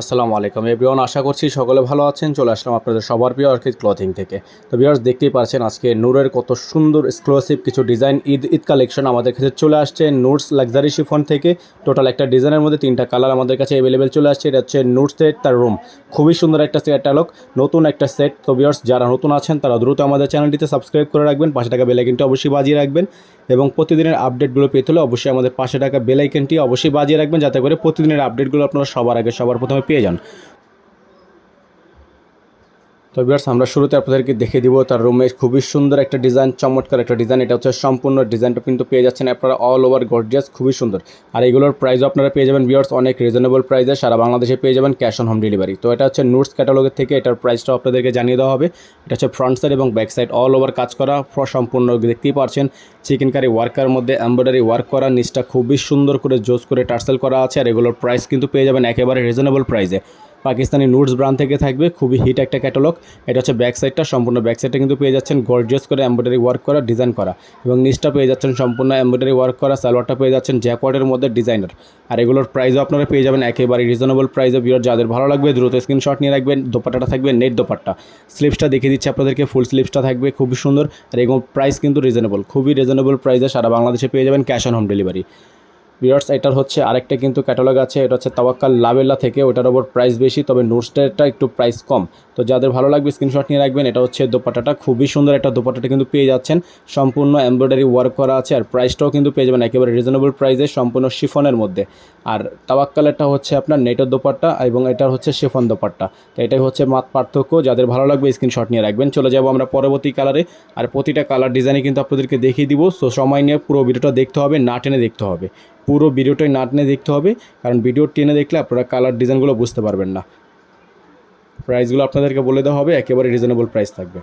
আসসালামু আলাইকুম। এভরিওয়ান, আশা করছি সকলে ভালো আছেন। চলে আসলাম আপনাদের সবার প্রিয় অর্কিড ক্লথিং থেকে। তো ভিউয়ার্স দেখতেই পারছেন আজকে নূরের কত সুন্দর এক্সক্লুসিভ কিছু ডিজাইন ঈদ ঈদ কালেকশন আমাদের কাছে চলে আসছে নুটস লাক্সারি শিফন থেকে। টোটাল একটা ডিজাইনের মধ্যে তিনটা কালার আমাদের কাছে অ্যাভেলেবেল চলে আসছে। এটা হচ্ছে নুট সেট তার রুম খুবই সুন্দর একটা ক্যাটালগ নতুন একটা সেট তো ভিউয়ার্স যারা নতুন আছেন, তারা দ্রুত আমাদের চ্যানেলটিতে সাবস্ক্রাইব করে রাখবেন। পাশে টাকা বেলাইকিনটা অবশ্যই বাজিয়ে রাখবেন। এবং প্রতিদিনের আপডেটগুলো পেতে হলে অবশ্যই আমাদের পাশে টাকা বেলাইকেনটি অবশ্যই বাজিয়ে রাখবেন, যাতে করে প্রতিদিনের আপডেটগুলো আপনারা সবার আগে, সবার প্রথমে পেয়ে যান। তো বিয়ার্স আমরা শুরুতে আপনাদেরকে দেখে দিব তার রুমে খুবই সুন্দর একটা ডিজাইন, চমৎকার একটা ডিজাইন। এটা হচ্ছে সম্পূর্ণ ডিজাইনটা কিন্তু পেয়ে যাচ্ছেন আপনারা অল ওভার গর্জিয়াস খুবই সুন্দর। আর এগুলোর প্রাইসও আপনারা পেয়ে যাবেন বিয়ার্স অনেক রিজনেবল প্রাইসে সারা বাংলাদেশে পেয়ে যাবেন ক্যাশ অন হোম ডেলিভারি তো এটা হচ্ছে নোটস ক্যাটালগের থেকে এটার প্রাইসটাও আপনাদেরকে জানিয়ে দেওয়া হবে। এটা হচ্ছে ফ্রন্ট সাইড এবং ব্যাক সাইড অল ওভার কাজ করা সম্পূর্ণ দেখতেই পারছেন। চিকেন কারি ওয়ার্কার মধ্যে এমব্রয়ডারি ওয়ার্ক করা, নিচটা খুবই সুন্দর করে জোস করে টার্সেল করা আছে। আর এগুলোর প্রাইস কিন্তু পেয়ে যাবেন একেবারে রিজনেবল প্রাইসে পাকিস্তানি নুটস ব্র্যান্ড থেকে থাকবে খুবই হিট একটা ক্যাটালগ এটা হচ্ছে ব্যাক সাইডটা সম্পূর্ণ ব্যাক সাইডটা কিন্তু পেয়ে যাচ্ছেন গর্জিয়াস করে এমব্রয়ডারি ওয়ার্ক করা ডিজাইন করা। এবং নিচটা পেয়ে যাচ্ছেন সম্পূর্ণ এমব্রয়ডারি ওয়ার্ক করা, সালোয়ারটা পেয়ে যাচ্ছেন জ্যাকওয়ার্ডের মধ্যে ডিজাইনার আর এগুলোর প্রাইসও আপনারা পেয়ে যাবেন একেবারে রিজনেবল প্রাইসে বিয়ার যাদের ভালো লাগবে, দ্রুত স্ক্রিনশট নিয়ে রাখবেন, দোপাট্টাটা থাকবে নেট দোপাট্টা। স্লিপসটা দেখিয়ে দিচ্ছি আপনাদেরকে ফুল স্লিপসটা থাকবে, খুবই সুন্দর। আর এগুলো প্রাইস কিন্তু রিজনেবল খুবই রিজনেবল প্রাইসে সারা বাংলাদেশে পেয়ে যাবেন ক্যাশ অন হোম ডেলিভারি বিয়ার্স এটার হচ্ছে আরেকটা কিন্তু ক্যাটালগ আছে, এটা হচ্ছে তাওয়াক্কাল লাভেল্লা থেকে, ওটার ওপর প্রাইস বেশি, তবে নোটসটারটা একটু প্রাইস কম। তো যাদের ভালো লাগবে স্ক্রিনশট নিয়ে রাখবেন, এটা হচ্ছে দোপাট্টাটা, খুবই সুন্দর একটা দোপাট্টাটা কিন্তু পেয়ে যাচ্ছেন। সম্পূর্ণ এমব্রয়ডারি ওয়ার্ক করা আছে, আর প্রাইসটাও কিন্তু পেয়ে যাবেন একেবারে রিজনেবল প্রাইসে সম্পূর্ণ শিফনের মধ্যে। আর তাওয়াক্কাল তাওয়াক্কালেরটা হচ্ছে আপনার নেটের দোপাট্টা, এবং এটার হচ্ছে শিফন দোপাট্টা। তো এটাই হচ্ছে মাত পার্থক্য, যাদের ভালো লাগবে স্ক্রিনশট নিয়ে রাখবেন। চলে যাব আমরা পরবর্তী কালারে আর প্রতিটা কালার ডিজাইনে কিন্তু আপনাদেরকে দেখিয়ে দিব। সো সময় নিয়ে পুরো ভিডিওটা দেখতে হবে, না টেনে দেখতে হবে। পুরো ভিডিওটাই না টেনে দেখতে হবে, কারণ ভিডিও টেনে দেখলে আপনারা কালার ডিজাইনগুলো বুঝতে পারবেন না। প্রাইসগুলো আপনাদেরকে বলে দেওয়া হবে, একেবারে রিজনেবল প্রাইস থাকবে।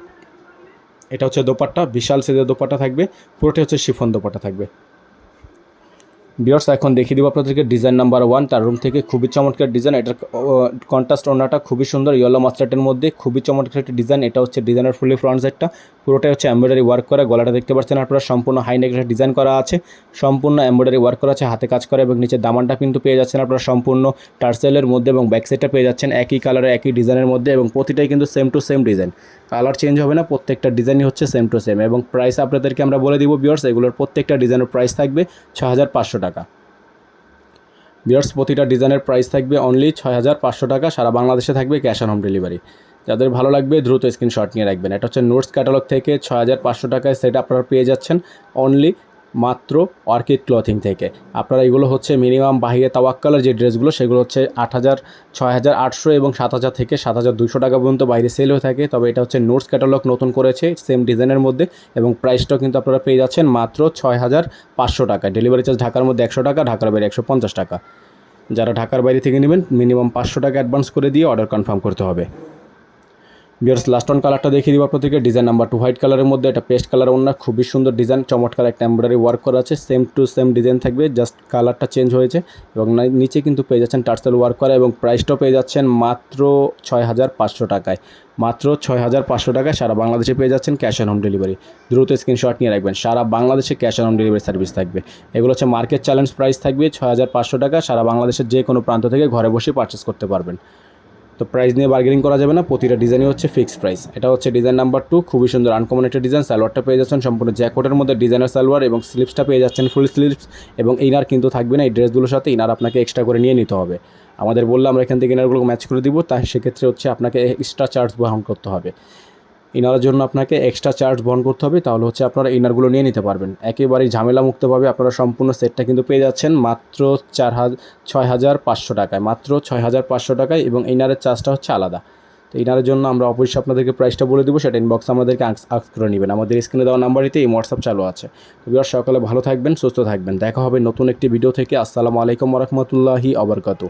এটা হচ্ছে দোপাট্টা, বিশাল সাইজের দোপাট্টা থাকবে পুরোটাই হচ্ছে শিফন দোপাট্টা থাকবে। বিয়ার্স এখন দেখিয়ে দিব আপনাদেরকে ডিজাইন নাম্বার ওয়ান তার রুম থেকে খুবই চমৎকার ডিজাইন এটার কন্ট্রাস্ট ওনাটা খুবই সুন্দর ইয়েলো মাস্টার্টের মধ্যে খুবই চমৎকার একটা ডিজাইন এটা হচ্ছে ডিজাইনের ফুলি ফ্রন্ট সাইডটা পুরোটাই হচ্ছে এমব্রয়ডারি ওয়ার্ক করা, গলাটা দেখতে পাচ্ছেন আপনারা, সম্পূর্ণ হাই নেক ডিজাইন করা আছে, সম্পূর্ণ এমব্রয়ডারি ওয়ার্ক করা আছে, হাতে কাজ করা এবং নিচে দামানটা কিন্তু পেয়ে যাচ্ছেন আপনারা, সম্পূর্ণ টার্সেলের মধ্যে এবং ব্যাক সাইডটা পেয়ে যাচ্ছেন, একই কালারের একই ডিজাইনের মধ্যে এবং প্রতিটাই কিন্তু same to same design colour change হবে না, প্রত্যেকটা ডিজাইনই হচ্ছে সেম টু সেম এবং প্রাইস আপনাদেরকে আমরা বলে দিব বিয়ার্স এগুলোর প্রত্যেকটা ডিজাইনের প্রাইস থাকবে ছ টাকা। বিয়ার্স প্রতিটা ডিজাইনের প্রাইস থাকবে অনলি ছয় হাজার পাঁচশো টাকা, সারা বাংলাদেশে থাকবে ক্যাশ অন হোম ডেলিভারি যাদের ভালো লাগবে দ্রুত স্ক্রিনশট নিয়ে রাখবেন। এটা হচ্ছে নোটস ক্যাটালগ থেকে ছয় হাজার পাঁচশো টাকায় সেটা আপনারা পেয়ে যাচ্ছেন অনলি মাত্র অর্কিড ক্লথিং থেকে। আপনারা এগুলো হচ্ছে মিনিমাম বাহিরে তাওয়াক্কালের যে ড্রেসগুলো, সেগুলো হচ্ছে আট হাজার, ছয় হাজার আটশো এবং সাত হাজার থেকে সাত হাজার দুশো টাকা পর্যন্ত বাইরে সেল হয়ে থাকে। তবে এটা হচ্ছে নোটস ক্যাটালগ নতুন করেছে সেম ডিজাইনের মধ্যে এবং প্রাইসটাও কিন্তু আপনারা পেয়ে যাচ্ছেন মাত্র ছয় হাজার পাঁচশো টাকা। ডেলিভারি চার্জ ঢাকার মধ্যে একশো টাকা, ঢাকার বাইরে একশো পঞ্চাশ টাকা। যারা ঢাকার বাইরে থেকে নেবেন মিনিমাম পাঁচশো টাকা অ্যাডভান্স করে দিয়ে অর্ডার কনফার্ম করতে হবে। বিয়ার্স লাস্ট অন কালারটা দেখিয়ে দিব আপনাদেরকে। ডিজাইন নাম্বার টু হোয়াইট কালারের মধ্যে একটা পেস্ট কালার অন্য, খুবই সুন্দর ডিজাইন চমৎকার একটা এমব্রয়ডারি ওয়ার্ক করা আছে। সেম টু সেম ডিজাইন থাকবে জাস্ট কালারটা চেঞ্জ হয়েছে। এবং নিচে কিন্তু পেয়ে যাচ্ছেন টার্সেল ওয়ার্ক করা এবং প্রাইসটাও পেয়ে যাচ্ছেন মাত্র ছয় হাজার পাঁচশো টাকায়। মাত্র ছয় হাজার পাঁচশো টাকায় সারা বাংলাদেশে পেয়ে যাচ্ছেন ক্যাশ অন হোম ডেলিভারি দ্রুত স্ক্রিনশট নিয়ে রাখবেন, সারা বাংলাদেশে cash on home delivery service থাকবে। এগুলো হচ্ছে মার্কেট চ্যালেঞ্জ প্রাইস থাকবে ছয় হাজার পাঁচশো টাকা, সারা বাংলাদেশের যে কোনো প্রান্ত থেকে ঘরে বসে পারচেস করতে পারবেন। তো প্রাইস নিয়ে বার্গেনিং করা যাবে না, প্রতিটা ডিজাইনই হচ্ছে ফিক্সড প্রাইস এটা হচ্ছে ডিজাইন নাম্বার টু খুবই সুন্দর আনকমন একটা ডিজাইন সালোয়ারটা পেয়ে যাচ্ছেন সম্পূর্ণ জ্যাকোটের মধ্যে ডিজাইনার সালোয়ার এবং স্লিপসটা পেয়ে যাচ্ছেন ফুল স্লিপস এবং ইনার কিন্তু থাকবে না, এই ড্রেসগুলোর সাথে ইনার আপনাকে এক্সট্রা করে নিয়ে নিতে হবে। আমাদের বললে আমরা এখান থেকে ইনারগুলো ম্যাচ করে দিব, তাই সেক্ষেত্রে হচ্ছে আপনাকে এক্সট্রা চার্জ বহন করতে হবে। ইনারের জন্য আপনাকে এক্সট্রা চার্জ বহন করতে হবে, তাহলে হচ্ছে আপনারা ইনারগুলো নিয়ে নিতে পারবেন। একেবারেই ঝামেলা মুক্তভাবে আপনারা সম্পূর্ণ সেটটা কিন্তু পেয়ে যাচ্ছেন মাত্র চার হাজার ছয় হাজার পাঁচশো টাকায়, মাত্র ছয় হাজার পাঁচশো টাকায় এবং ইনারের চার্জটা হচ্ছে আলাদা। তো ইনারের জন্য আমরা অবশ্যই আপনাদেরকে প্রাইসটা বলে দেবো, সেটা ইনবক্স আমাদেরকে আক্স করে নেবেন। আমাদের স্ক্রিনে দেওয়া নাম্বারিতে এই হোয়াটসঅ্যাপ চালু আছে। তো সকালে ভালো থাকবেন, সুস্থ থাকবেন। দেখা হবে নতুন একটি ভিডিও থেকে। আসসালামু আলাইকুম রহমতুল্লাহি আবরকাতু